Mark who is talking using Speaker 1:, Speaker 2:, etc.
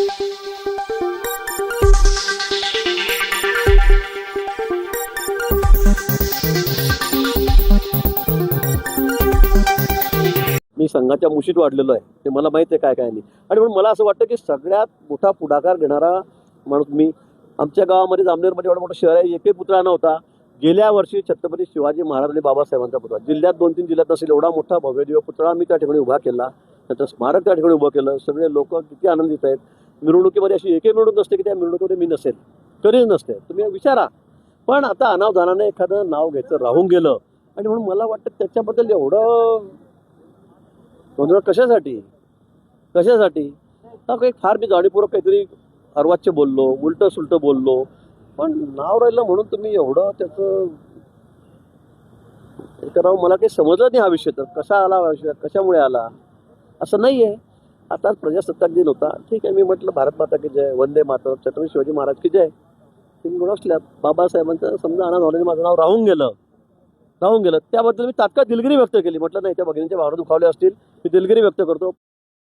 Speaker 1: मी संघाच्या मुशीत वाढलेलो आहे. ते मला माहिती आहे काय काय नाही. आणि म्हणून मला असं वाटतं की सगळ्यात मोठा पुढाकार घेणारा माणूस मी. आमच्या गावामध्ये जामनेरमध्ये एवढा मोठं शहर आहे. एकही पुतळा नव्हता. गेल्या वर्षी छत्रपती शिवाजी महाराज आणि बाबासाहेबांचा पुतळा. जिल्ह्यात दोन तीन जिल्ह्यात नसेल एवढा मोठा भव्य दिव्य पुतळा मी त्या ठिकाणी उभा केला. त्याचं स्मारक त्या ठिकाणी उभं केलं. सगळे लोक किती आनंदित आहेत. मिरवणुकीमध्ये अशी एकही मिरवणूक नसते की त्या मिरवणुकीमध्ये मी नसेल. कधीच नसते. तुम्ही विचारा. पण आता अनावधानाने एखादं नाव घ्यायचं राहून गेलं आणि म्हणून मला वाटतं त्याच्याबद्दल एवढं गोंधळ कशासाठी? कशासाठी? काही फार मी जाणीवपूर्वक काहीतरी अर्वाच्य बोललो उलटं सुलटं बोललो. पण नाव राहिलं म्हणून तुम्ही एवढं त्याचं करावं मला काही समजलं नाही हा विषय तर कसा आला हा विषय कशामुळे आला? असं नाही आहे आता प्रजासत्ताक दिन होता. ठीक आहे मी म्हटलं भारत माता की जय वंदे माता छत्रपती शिवाजी महाराज की जय. तुम्ही म्हणून असल्या बाबासाहेबांचं समजा अनाथ होण्याने माझं नाव राहून गेलं. राहून गेलं. त्याबद्दल मी तात्काळ दिलगिरी व्यक्त केली. म्हटलं नाही त्या भगिनींच्या भावना दुखावल्या असतील. मी दिलगिरी व्यक्त करतो.